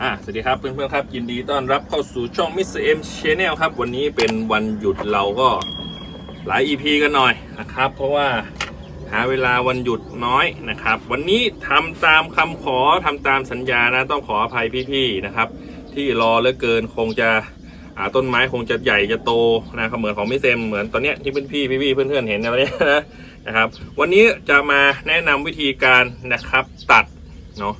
อ่าสวัสดีครับเพื่อนๆครับ ยินดีต้อนรับเข้าสู่ช่อง Mr. M Channel ครับ วันนี้เป็นวันหยุดเราก็หลาย EP กันหน่อยนะครับ เพราะว่าหาเวลาวันหยุดน้อยนะครับ วันนี้ทำตามคำขอทำตามสัญญานะต้องขออภัยพี่ๆนะครับ ที่รอเหลือเกินคงจะอ่าต้นไม้คงจะใหญ่จะโตนะครับเหมือนของมิเซมเหมือนตอนเนี้ยที่เพื่อนพี่พี่ๆเพื่อนๆเห็นนะวันนี้นะนะครับ วันนี้จะมาแนะนำวิธีการนะครับตัดเนาะ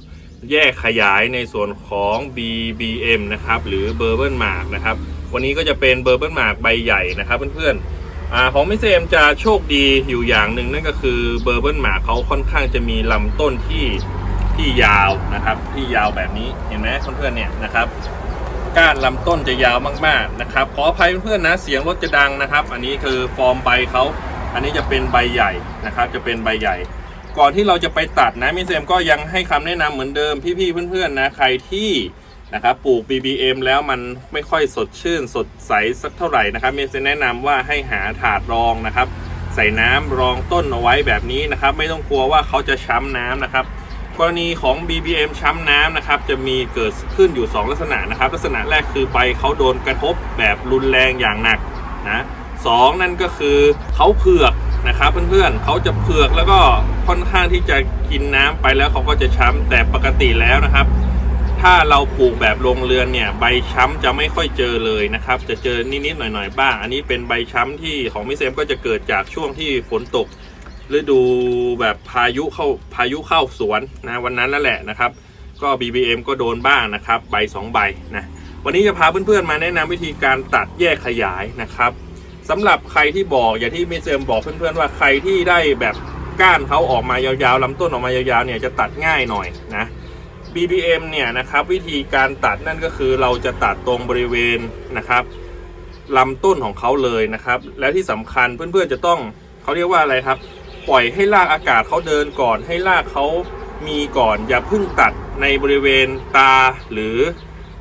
แยกขยายในส่วนของ BBM นะครับ หรือ b o u r b o n Mark นะครับ วันนี้ก็จะเป็น b o u r b o n Mark ใบใหญ่นะครับเพื่อนๆอของมิเซมจะโชคดีอยู่อย่างหนึ่งนั่นก็คือ b o u r b o n Mark เขาค่อนข้างจะมีลำต้นที่ที่ยาวนะครับ ที่ยาวแบบนี้เห็นไหมเพื่อนๆเนี่ยนะครับก้านลำต้นจะยาวมากๆนะครับ ขออภัยเพื่อนๆนะเสียงรถจะดังนะครับ อันนี้คือฟอร์มใบเขาอันนี้จะเป็นใบใหญ่นะครับ จะเป็นใบใหญ่ ก่อนที่เราจะไปตัดนะมิเซมก็ยังให้คำแนะนำเหมือนเดิมพี่ๆเพื่อนๆนะใครที่นะครับปลูก BBM แล้วมันไม่ค่อยสดชื่น สดใสสักเท่าไหร่นะครับมิเซมแนะนำว่าให้หาถาดรองนะครับ ใส่น้ำรองต้นเอาไว้แบบนี้นะครับ ไม่ต้องกลัวว่าเขาจะช้ำน้ำนะครับ กรณีของ BBM ช้ำน้ำนะครับจะมีเกิดขึ้นอยู่ 2 ลักษณะนะครับ ลักษณะแรกคือใบเขาโดนกระทบแบบรุนแรงอย่างหนักนะสองนั่นก็คือเขาเผือก นะครับเพื่อนๆเขาจะเผือกแล้วก็ค่อนข้างที่จะกินน้ำไปแล้วเขาก็จะช้ำแต่ปกติแล้วนะครับ ถ้าเราปลูกแบบโรงเรือนเนี่ย ใบช้ำจะไม่ค่อยเจอเลยนะครับ จะเจอนิดๆหน่อยๆบ้าง อันนี้เป็นใบช้ำที่ของมิเซมก็จะเกิดจากช่วงที่ฝนตกฤดูแบบพายุเข้าพายุเข้าสวนนะวันนั้นแล้วแหละนะครับ ก็ BBM ก็โดนบ้างนะครับ ใบ 2 ใบนะวันนี้จะพาเพื่อนๆมาแนะนำวิธีการตัดแยกขยายนะครับ สำหรับใครที่บอกอย่างที่มิเซมบอกเพื่อนๆว่าใครที่ได้แบบก้านเขาออกมายาวๆลำต้นออกมายาวๆเนี่ยจะตัดง่ายหน่อยนะ BBM เนี่ยนะครับวิธีการตัดนั่นก็คือเราจะตัดตรงบริเวณนะครับลำต้นของเขาเลยนะครับ และที่สำคัญเพื่อนๆจะต้องเขาเรียกว่าอะไรครับ ปล่อยให้รากอากาศเขาเดินก่อน ให้รากเขามีก่อน อย่าเพิ่งตัดในบริเวณตาหรือ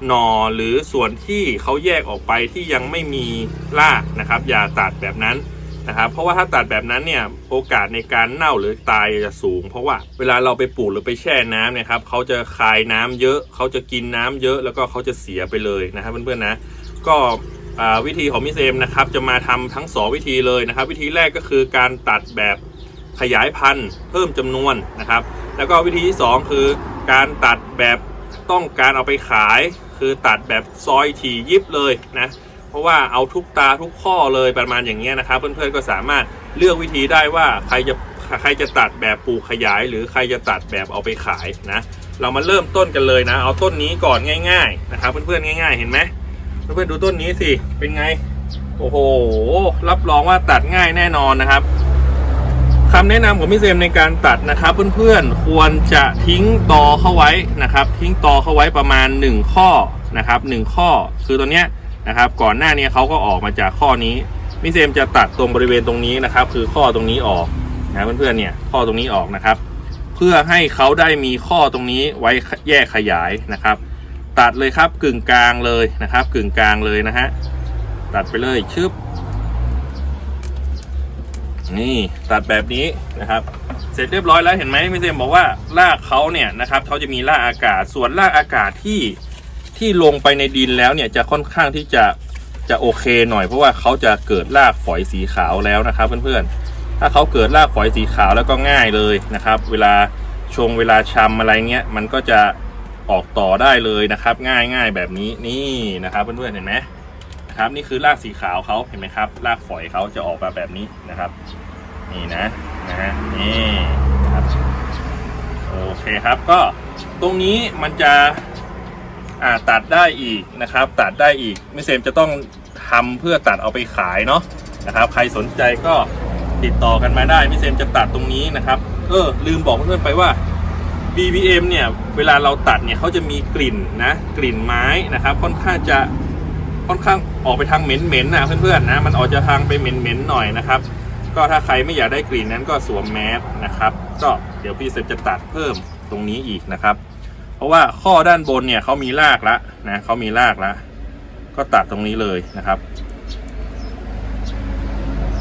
หนอหรือส่วนที่เขาแยกออกไปที่ยังไม่มีรากนะครับ อย่าตัดแบบนั้นนะครับ เพราะว่าถ้าตัดแบบนั้นเนี่ยโอกาสในการเน่าหรือตายจะสูง เพราะว่าเวลาเราไปปลูกหรือไปแช่น้ำเนี่ยครับเขาจะคายน้ำเยอะ เขาจะกินน้ำเยอะแล้วก็เขาจะเสียไปเลยนะครับเพื่อนๆนะก็วิธีของมิเอมนะครับจะมาทำทั้งสองวิธีเลยนะครับ วิธีแรกก็คือการตัดแบบขยายพันธุ์เพิ่มจำนวนนะครับ แล้วก็วิธีที่ 2 คือการตัดแบบต้องการเอาไปขาย คือตัดแบบซอยถี่ยิบเลยนะเพราะว่าเอาทุกตาทุกข้อเลยประมาณอย่างเงี้ยนะครับ เพื่อนๆก็สามารถเลือกวิธีได้ว่าใครจะใครจะตัดแบบปลูกขยาย หรือใครจะตัดแบบเอาไปขายนะเรามาเริ่มต้นกันเลยนะ เอาต้นนี้ก่อนง่าย ๆ นะครับ เพื่อนๆง่าย ๆ เห็นไหมเพื่อนๆดูต้นนี้สิเป็นไง โอ้โหรับรองว่าตัดง่ายแน่นอนนะครับ คำแนะนำของพี่เซมในการตัดนะครับเพื่อนๆควรจะทิ้งตอเข้าไว้นะครับ ทิ้งตอเข้าไว้ประมาณ 1 ข้อนะครับ1ข้อคือตัวเนี้ยนะครับ ก่อนหน้านี้เขาก็ออกมาจากข้อนี้พี่เซมจะตัดตรงบริเวณตรงนี้นะครับ คือข้อตรงนี้ออกนะเพื่อนๆเนี่ยข้อตรงนี้ออกนะครับ เพื่อให้เขาได้มีข้อตรงนี้ไว้แยกขยายนะครับ ตัดเลยครับกึ่งกลางเลยนะครับ กึ่งกลางเลยนะฮะตัดไปเลยชึบ นี่ตัดแบบนี้นะครับ เสร็จเรียบร้อยแล้วเห็นไหมพี่เซมบอกว่ารากเขาเนี่ยนะครับเขาจะมีรากอากาศส่วนรากอากาศที่ที่ลงไปในดินแล้วเนี่ยจะค่อนข้างที่จะจะโอเคหน่อยเพราะว่าเขาจะเกิดรากฝอยสีขาวแล้วนะครับเพื่อนๆ ถ้าเขาเกิดรากฝอยสีขาวแล้วก็ง่ายเลยนะครับ เวลาชงเวลาชำอะไรเงี้ยมันก็จะออกต่อได้เลยนะครับ ง่ายง่ายแบบนี้นี่นะครับเพื่อนๆเห็นไหมนะครับนี่คือรากสีขาวเขาเห็นไหมครับรากฝอยเขาจะออกมาแบบนี้นะครับ นี่นะนะฮะนี่ครับโอเคครับก็ตรงนี้มันจะอ่าตัดได้อีกนะครับ ตัดได้อีกมิเซมจะต้องทำเพื่อตัดเอาไปขายเนาะนะครับ ใครสนใจก็ติดต่อกันมาได้มิเซมจะตัดตรงนี้นะครับ เออลืมบอกเพื่อนๆไปว่า BBM เนี่ยเวลาเราตัดเนี่ยเขาจะมีกลิ่นนะกลิ่นไม้นะครับ ค่อนข้างจะค่อนข้างออกไปทางเหม็นๆนะเพื่อนๆนะมันออกจะทางไปเหม็นๆหน่อยนะครับ ก็ถ้าใครไม่อยากได้กลิ่นนั้นก็สวมแมสนะครับก็เดี๋ยวพี่เซฟจะตัดเพิ่มตรงนี้อีกนะครับ เพราะว่าข้อด้านบนเนี่ยเขามีรากแล้วนะเขามีรากแล้วก็ตัดตรงนี้เลยนะครับ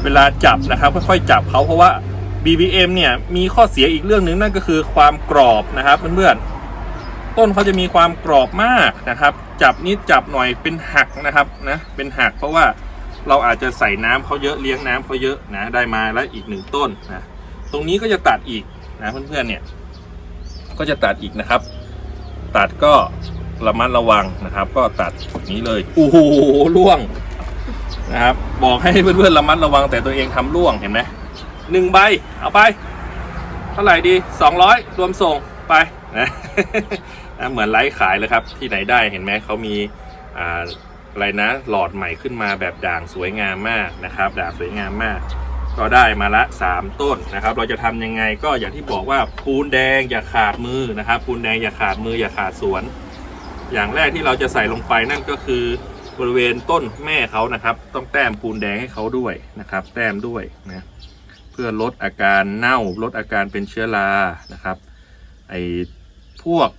เวลาจับนะครับค่อยๆจับเขาเพราะว่า BBM เนี่ยมีข้อเสียอีกเรื่องหนึ่งนั่นก็คือความกรอบนะครับเพื่อนๆต้นเขาจะมีความกรอบมากนะครับ จับนิดจับหน่อยเป็นหักนะครับนะเป็นหักเพราะว่า เราอาจจะใส่น้ำเขาเยอะเลี้ยงน้ำเขาเยอะนะได้มาแล้วอีกหนึ่งต้นนะตรงนี้ก็จะตัดอีกนะเพื่อนๆเนี่ยก็จะตัดอีกนะครับ ตัดก็ระมัดระวังนะครับ ก็ตัดนี้เลยโอ้โหล่วงนะครับ บอกให้เพื่อนๆระมัดระวังแต่ตัวเองทำล่วงเห็นไหมหนึ่งใบเอาไป เท่าไหร่ดีสองร้อยรวมส่งไปนะนะเหมือนไลฟ์ขายเลยครับ ที่ไหนได้เห็นไหมเขามีอ่า อะไรนะ หลอดใหม่ขึ้นมาแบบด่างสวยงามมากนะครับ ด่างสวยงามมาก ก็ได้มาละ 3 ต้นนะครับ เราจะทำยังไงก็อย่างที่บอกว่าปูนแดงอย่าขาดมือนะครับ ปูนแดงอย่าขาดมืออย่าขาดสวน อย่างแรกที่เราจะใส่ลงไปนั่นก็คือบริเวณต้นแม่เขานะครับ ต้องแต้มปูนแดงให้เขาด้วยนะครับ แต้มด้วยนะเพื่อลดอาการเน่าลดอาการเป็นเชื้อรานะครับไอ พวก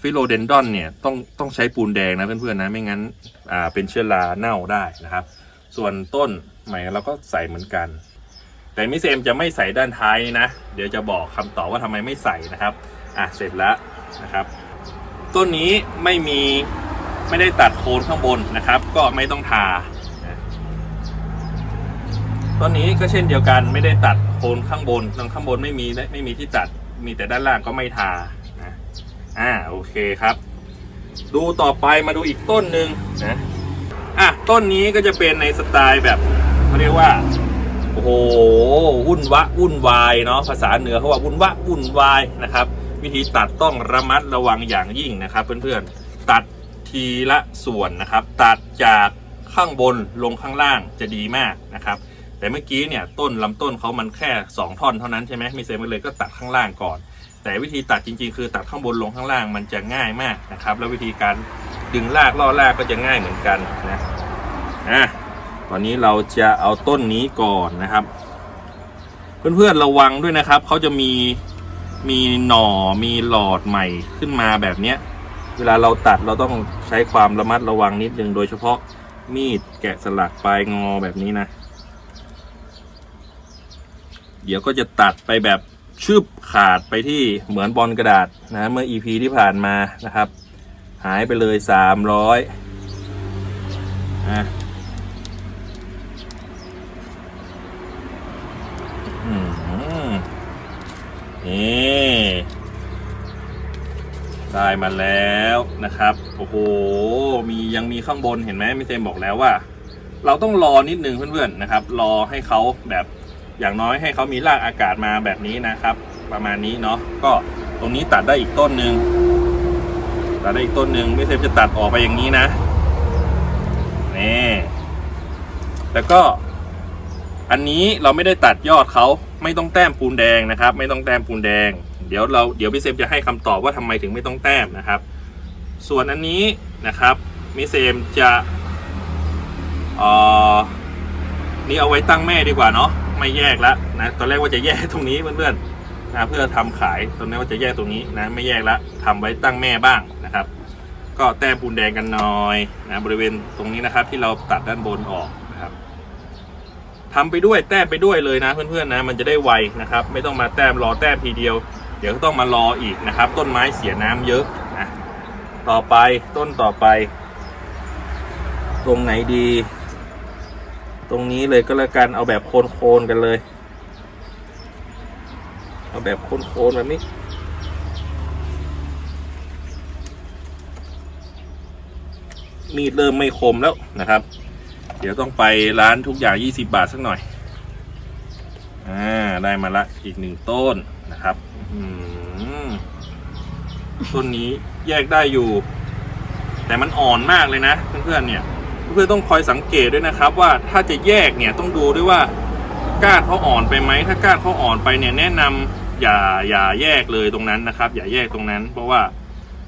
ฟิโลเดนดอนเนี่ยต้องต้องใช้ปูนแดงนะเพื่อนๆนะไม่งั้นเป็นเชื้อราเน่าได้นะครับ ส่วนต้นใหม่เราก็ใส่เหมือนกัน แต่มิเอมจะไม่ใส่ด้านท้ายนะ เดี๋ยวจะบอกคำตอบว่าทำไมไม่ใส่นะครับอะเสร็จแล้วนะครับ ต้นนี้ไม่มีไม่ได้ตัดโคนข้างบนนะครับ ก็ไม่ต้องทาต้นนี้ก็เช่นเดียวกันไม่ได้ตัดโคนข้างบนตรงข้างบนไม่มีไม่มีที่ตัดมีแต่ด้านล่างก็ไม่ทา อ่าโอเคครับ ดูต่อไปมาดูอีกต้นหนึ่งนะอะต้นนี้ก็จะเป็นในสไตล์แบบเขาเรียกว่าโอ้โหวุ่นวะวุ่นวายเนาะภาษาเหนือเขาว่าวุ่นวะวุ่นวายนะครับ วิธีตัดต้องระมัดระวังอย่างยิ่งนะครับ เพื่อนๆตัดทีละส่วนนะครับ ตัดจากข้างบนลงข้างล่างจะดีมากนะครับ แต่เมื่อกี้เนี่ยต้นลำต้นเขามันแค่ 2 ท่อนเท่านั้นใช่ไหมมีเซมเลยก็ตัดข้างล่างก่อน แต่วิธีตัดจริง ๆ คือตัดข้างบนลงข้างล่างมันจะง่ายมากนะครับ แล้ววิธีการดึงรากล่อรากก็จะง่ายเหมือนกันนะอะตอนนี้เราจะเอาต้นนี้ก่อนนะครับ เพื่อนๆระวังด้วยนะครับเขาจะมีมีหน่อมีหลอดใหม่ขึ้นมาแบบเนี้ยเวลาเราตัดเราต้องใช้ความระมัดระวังนิดนึงโดยเฉพาะมีดแกะสลักปลายงอแบบนี้นะ เดี๋ยวก็จะตัดไปแบบ ชึบขาดไปที่เหมือนบอลกระดาษนะเมื่อ EP ที่ผ่านมานะครับ หายไปเลยสามร้อยอะนี่ได้มาแล้วนะครับ โอ้โห มียังมีข้างบนเห็นไหมไม่เซมบอกแล้วว่า เราต้องรอนิดนึงเพื่อนๆนะครับ รอให้เขาแบบ อย่างน้อยให้เขามีรากอากาศมาแบบนี้นะครับ ประมาณนี้เนาะก็ตรงนี้ตัดได้อีกต้นหนึ่งตัดได้อีกต้นหนึ่งไม่เซมจะตัดออกไปอย่างนี้นะนี่แล้วก็ อันนี้เราไม่ได้ตัดยอดเขาไม่ต้องแต้มปูนแดงนะครับ ไม่ต้องแต้มปูนแดง เดี๋ยวเราเดี๋ยวพี่เซมจะให้คำตอบว่าทำไมถึงไม่ต้องแต้มนะครับ ส่วนอันนี้นะครับมิเซมจะเอ่อนี่เอาไว้ตั้งแม่ดีกว่าเนาะ ไม่แยกแล้วนะตอนแรกว่าจะแยกตรงนี้เพื่อนๆนะเพื่อทำขายตอนนี้ว่าจะแยกตรงนี้นะไม่แยกละทำไว้ตั้งแม่บ้างนะครับ ก็แต้มปูนแดงกันหน่อยนะบริเวณตรงนี้นะครับ ที่เราตัดด้านบนออกนะครับทำไปด้วยแต้มไปด้วยเลยนะ เพื่อนๆนะมันจะได้ไวนะครับ ไม่ต้องมาแต้มรอแต้มทีเดียว เดี๋ยวต้องมารออีกนะครับ ต้นไม้เสียน้ำเยอะนะต่อไปต้นต่อไป ตรงไหนดี ตรงนี้เลยก็แล้วกันเอาแบบโคนๆกันเลย เอาแบบโคนๆแบบนี้ มีดเริ่มไม่คมแล้วนะครับ เดี๋ยวต้องไปร้านทุกอย่าง 20 บาทสักหน่อย อ่า ได้มาละอีกหนึ่งต้นนะครับอืมต้นนี้แยกได้อยู่ แต่มันอ่อนมากเลยนะเพื่อนๆเนี่ย เพื่อนต้องคอยสังเกตด้วยนะครับ ว่าถ้าจะแยกเนี่ยต้องดูด้วยว่าก้านเขาอ่อนไปไหมถ้าก้านเขาอ่อนไปเนี่ยแนะนำอย่าอย่าแยกเลยตรงนั้นนะครับ อย่าแยกตรงนั้น เพราะว่า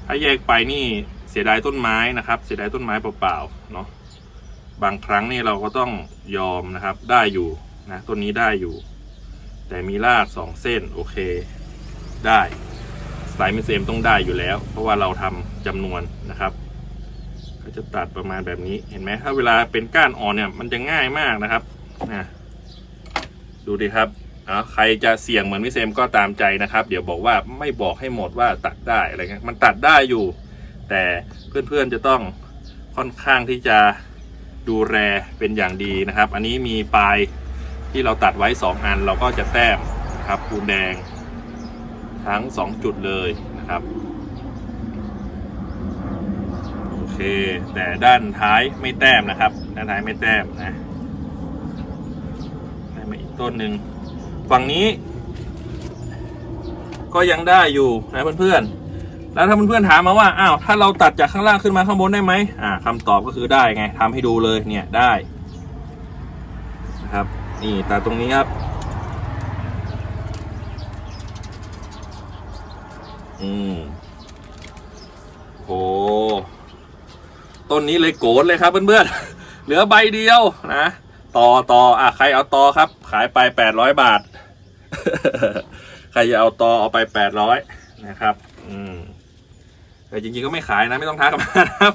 ถ้าแยกไปนี่เสียดายต้นไม้นะครับ เสียดายต้นไม้เปล่าๆเนาะบางครั้งนี่เราก็ต้องยอมนะครับ ได้อยู่นะต้นนี้ได้อยู่ แต่มีรากสองเส้นโอเค ได้สายมิเซมต้องได้อยู่แล้ว เพราะว่าเราทำจำนวนนะครับ จะตัดประมาณแบบนี้เห็นไหมถ้าเวลาเป็นก้านอ่อนเนี่ย มันจะง่ายมากนะครับนะดูดิครับอะใครจะเสี่ยงเหมือนพี่เซมก็ตามใจนะครับ เดี๋ยวบอกว่าไม่บอกให้หมดว่าตัดได้อะไรเงี้ยมันตัดได้อยู่ แต่เพื่อนๆจะต้องค่อนข้างที่จะดูแลเป็นอย่างดีนะครับ อันนี้มีปลายที่เราตัดไว้สองอันเราก็จะแต้มนะครับปูนแดงทั้งสองจุดเลยนะครับ โอ เค แต่ด้านท้ายไม่แต้มนะครับ ด้านท้ายไม่แต้มนะได้มาอีกต้นหนึ่งฝั่งนี้ ก็ยังได้อยู่นะเพื่อนๆแล้วถ้าเพื่อนๆถามมาว่าอ้าวถ้าเราตัดจากข้างล่างขึ้นมาข้างบนได้ไหมอ่าคำตอบก็คือได้ไงทำให้ดูเลยเนี่ยได้นะครับ นี่ตัดตรงนี้ครับอืมโห ต้นนี้เลยโกรธเลยครับเพื่อนๆ เหลือใบเดียวนะต่อต่ออะใครเอาต่อครับ ขายไปแปดร้อยบาท ใครจะเอาต่อเอาไปแปดร้อยนะครับ อืมแต่จริงๆก็ไม่ขายนะ ไม่ต้องทักกันมานะครับ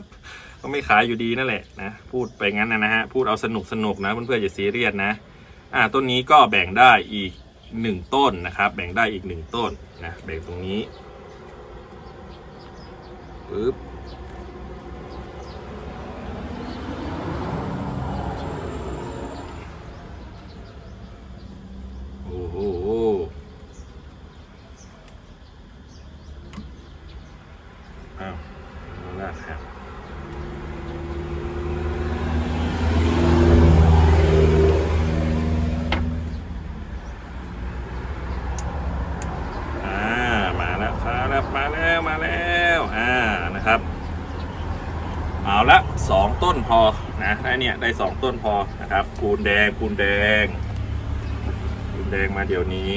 ก็ไม่ขายอยู่ดีนั่นแหละนะพูดไปงั้นนะนะฮะพูดเอาสนุกสนุกนะเพื่อนๆอย่าซีเรียสนะ อ่าต้นนี้ก็แบ่งได้อีกหนึ่งต้นนะครับ แบ่งได้อีกหนึ่งต้นนะแบ่งตรงนี้ปึ๊บโอ้โห อ้าวเอาละครับอ่ามาแล้วครับมาแล้วมาแล้วอ่านะครับ เอาละสองต้นพอนะได้เนี่ยได้สองต้นพอนะครับปูนแดงปูนแดงปูนแดงมาเดี๋ยวนี้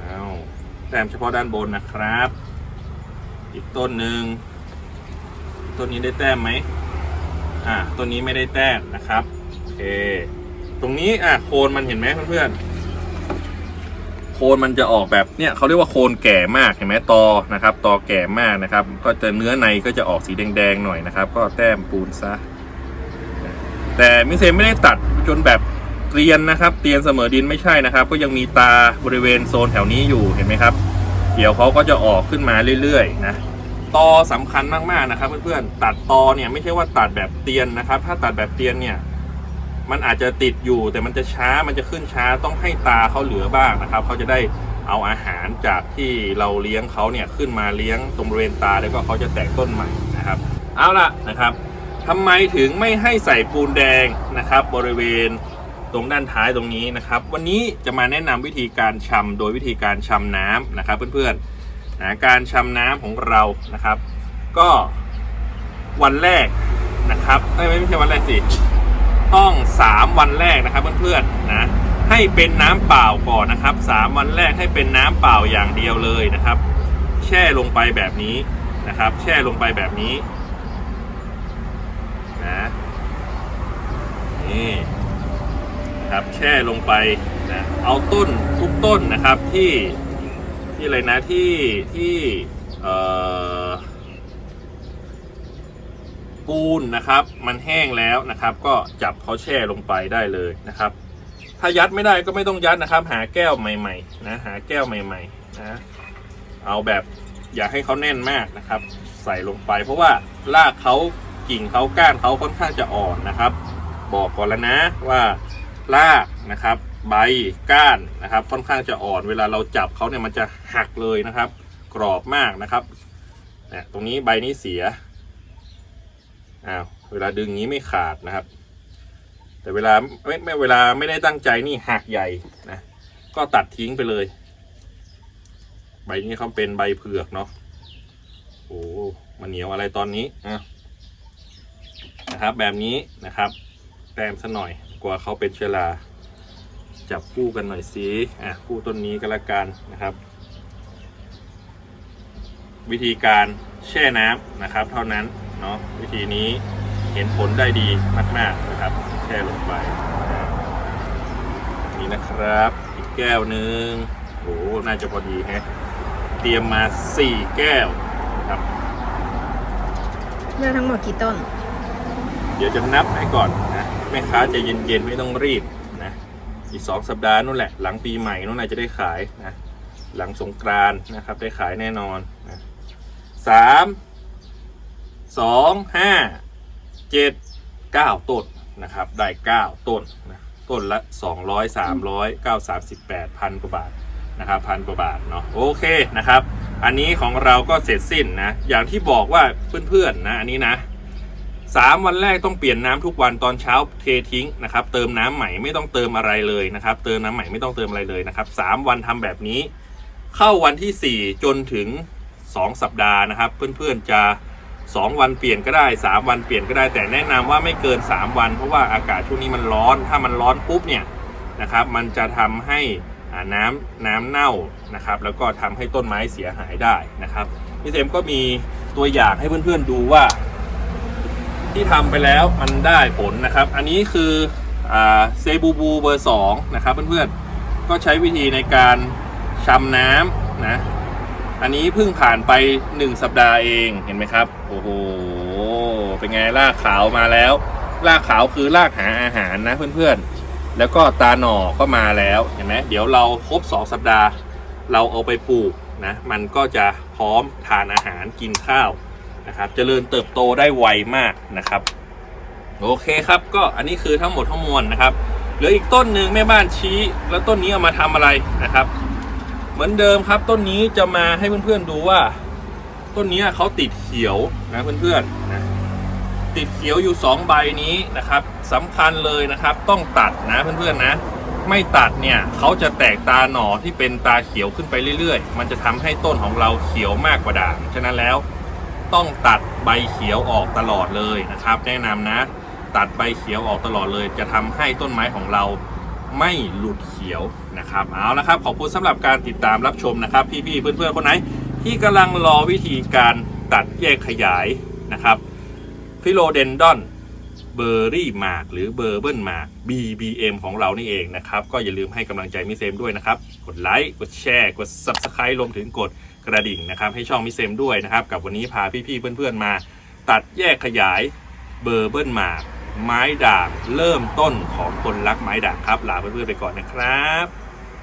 เอาแต้มเฉพาะด้านบนนะครับ อีกต้นหนึ่งต้นนี้ได้แต้มไหมอ่าต้นนี้ไม่ได้แต้มนะครับโอเคตรงนี้อะโคนมันเห็นไหมเพื่อนๆโคนมันจะออกแบบเนี่ยเขาเรียกว่าโคนแก่มากเห็นไหมตอนะครับตอแก่มากนะครับ ก็จะเนื้อในก็จะออกสีแดงๆหน่อยนะครับ ก็แต้มปูนซะแต่มิเซไม่ได้ตัดจนแบบเตียนนะครับ เตียนเสมอดินไม่ใช่นะครับ ก็ยังมีตาบริเวณโซนแถวนี้อยู่เห็นไหมครับ เดี๋ยวเขาก็จะออกขึ้นมาเรื่อยๆนะตอสำคัญมากๆนะครับเพื่อนๆตัดตอเนี่ยไม่ใช่ว่าตัดแบบเตียนนะครับ ถ้าตัดแบบเตียนเนี่ยมันอาจจะติดอยู่แต่มันจะช้ามันจะขึ้นช้าต้องให้ตาเขาเหลือบ้างนะครับเขาจะได้เอาอาหารจากที่เราเลี้ยงเขาเนี่ยขึ้นมาเลี้ยงตรงบริเวณตาแล้วก็เขาจะแตกต้นใหม่นะครับ เอาละนะครับทำไมถึงไม่ให้ใส่ปูนแดงนะครับ บริเวณ ตรงด้านท้ายตรงนี้นะครับ วันนี้จะมาแนะนำวิธีการชำโดยวิธีการชำน้ำนะครับ เพื่อนๆนะการชำน้ำของเรานะครับ ก็วันแรกนะครับเอ้ยไม่ใช่วันแรกสิต้อง 3 วันแรกนะครับเพื่อนๆนะให้เป็นน้ำเปล่าก่อนนะครับ 3 วันแรกให้เป็นน้ำเปล่าอย่างเดียวเลยนะครับ แช่ลงไปแบบนี้นะครับ แช่ลงไปแบบนี้นะนี่ นะครับ แช่ลงไปนะเอาต้นทุกต้นนะครับที่ที่อะไรนะที่ที่ปูนนะครับ มันแห้งแล้วนะครับ ก็จับเขาแช่ลงไปได้เลยนะครับ ถ้ายัดไม่ได้ก็ไม่ต้องยัดนะครับ หาแก้วใหม่ๆนะหาแก้วใหม่ๆนะเอาแบบอย่าให้เขาแน่นมากนะครับ ใส่ลงไป เพราะว่ารากเขากิ่งเขาก้านเขาค่อนข้างจะอ่อนนะครับ บอกก่อนแล้วนะว่า รากนะครับใบก้านนะครับ ค่อนข้างจะอ่อนเวลาเราจับเขาเนี่ยมันจะหักเลยนะครับ กรอบมากนะครับเนี่ยตรงนี้ใบนี้เสียอ้าวเวลาดึงงี้ไม่ขาดนะครับ แต่เวลาไม่ไม่เวลาไม่ได้ตั้งใจนี่หักใหญ่นะก็ตัดทิ้งไปเลย ใบนี้เขาเป็นใบเผือกเนาะโอ้มันเหนียวอะไรตอนนี้อะนะครับแบบนี้นะครับแต้มซะหน่อย กลัวเขาเป็นเชื้อราจับคู่กันหน่อยสิอะคู่ต้นนี้ก็แล้วกันนะครับ วิธีการแช่น้ำนะครับ เท่านั้นเนาะวิธีนี้เห็นผลได้ดีมากๆนะครับ แช่ลงไป นี่นะครับอีกแก้วหนึ่งโอ้น่าจะพอดีแฮะเตรียมมา 4 แก้วครับเลือกทั้งหมดกี่ต้น เดี๋ยวจะนับให้ก่อนนะ แม่ค้าจะเย็นๆไม่ต้องรีบนะอีกสองสัปดาห์นู่นแหละ หลังปีใหม่นู่นแหละจะได้ขายนะหลังสงกรานนะครับได้ขายแน่นอนนะสามสองห้าเจ็ดเก้าต้นนะครับได้เก้าต้นนะต้นละสองร้อยสามร้อยเก้าสามสิบแปดพันกว่าบาทนะครับพันกว่าบาทเนาะโอเคนะครับ อันนี้ของเราก็เสร็จสิ้นนะอย่างที่บอกว่าเพื่อนๆนะอันนี้นะ สามวันแรกต้องเปลี่ยนน้ำทุกวันตอนเช้าเททิ้งนะครับเติมน้ำใหม่ไม่ต้องเติมอะไรเลยนะครับเติมน้ำใหม่ไม่ต้องเติมอะไรเลยนะครับสามวันทำแบบนี้ เข้าวันที่ 4 จนถึง 2 สัปดาห์นะครับ เพื่อนๆจะ 2 วันเปลี่ยนก็ได้ 3 วันเปลี่ยนก็ได้แต่แนะนำว่าไม่เกิน 3 วัน เพราะว่าอากาศช่วงนี้มันร้อน ถ้ามันร้อนปุ๊บเนี่ยนะครับมันจะทำให้อ่าน้ำน้ำเน่านะครับแล้วก็ทำให้ต้นไม้เสียหายได้นะครับพี่เซมก็มีตัวอย่างให้เพื่อนๆดูว่า ที่ทำไปแล้วมันได้ผลนะครับ อันนี้คือเซบูบูเบอร์2นะครับเพื่อนๆ ก็ใช้วิธีในการชำน้ำนะ อันนี้เพิ่งผ่านไป 1 สัปดาห์เองเห็นไหมครับ โอ้โห เป็นไงรากขาวมาแล้ว รากขาวคือรากหาอาหารนะเพื่อนๆ แล้วก็ตาหน่อก็มาแล้วเห็นไหมเดี๋ยวเราครบ 2 สัปดาห์ เราเอาไปปลูกนะ มันก็จะพร้อมทานอาหารกินข้าว นะครับเจริญเติบโตได้ไวมากนะครับ โอเคครับ ก็อันนี้คือทั้งหมดทั้งมวลนะครับเหลืออีกต้นหนึ่งแม่บ้านชี้ แล้วต้นนี้เอามาทำอะไรนะครับ เหมือนเดิมครับต้นนี้จะมาให้เพื่อนๆดูว่า ต้นนี้เขาติดเขียวนะเพื่อนๆนะติดเขียวอยู่สองใบนี้นะครับสำคัญเลยนะครับต้องตัดนะเพื่อนๆนะ ไม่ตัดเนี่ยเขาจะแตกตาหน่อที่เป็นตาเขียวขึ้นไปเรื่อยๆ มันจะทำให้ต้นของเราเขียวมากกว่าด่างฉะนั้นแล้ว ต้องตัดใบเขียวออกตลอดเลยนะครับ แนะนำนะ ตัดใบเขียวออกตลอดเลย จะทำให้ต้นไม้ของเราไม่หลุดเขียวนะครับเอาละครับขอบคุณสำหรับการติดตามรับชมนะครับ พี่ๆเพื่อนๆคนไหน ที่กำลังรอวิธีการตัดแยกขยายนะครับฟิโลเดนดอนเบอร์รี่มาร์กหรือเบอร์เบิลมาร์ก BBM ของเรานี่เองนะครับ ก็อย่าลืมให้กำลังใจมิเซมด้วยนะครับ กดไลค์ กดแชร์ กด Subscribe รวมถึงกด กระดิ่งนะครับ ให้ช่องมิเซมด้วยนะครับ กับวันนี้พาพี่ๆเพื่อนๆมา ตัดแยกขยายเบอร์เบิลมาร์ไม้ด่างเริ่มต้นของคนรักไม้ด่างครับลาเพื่อนๆไปก่อนนะครับ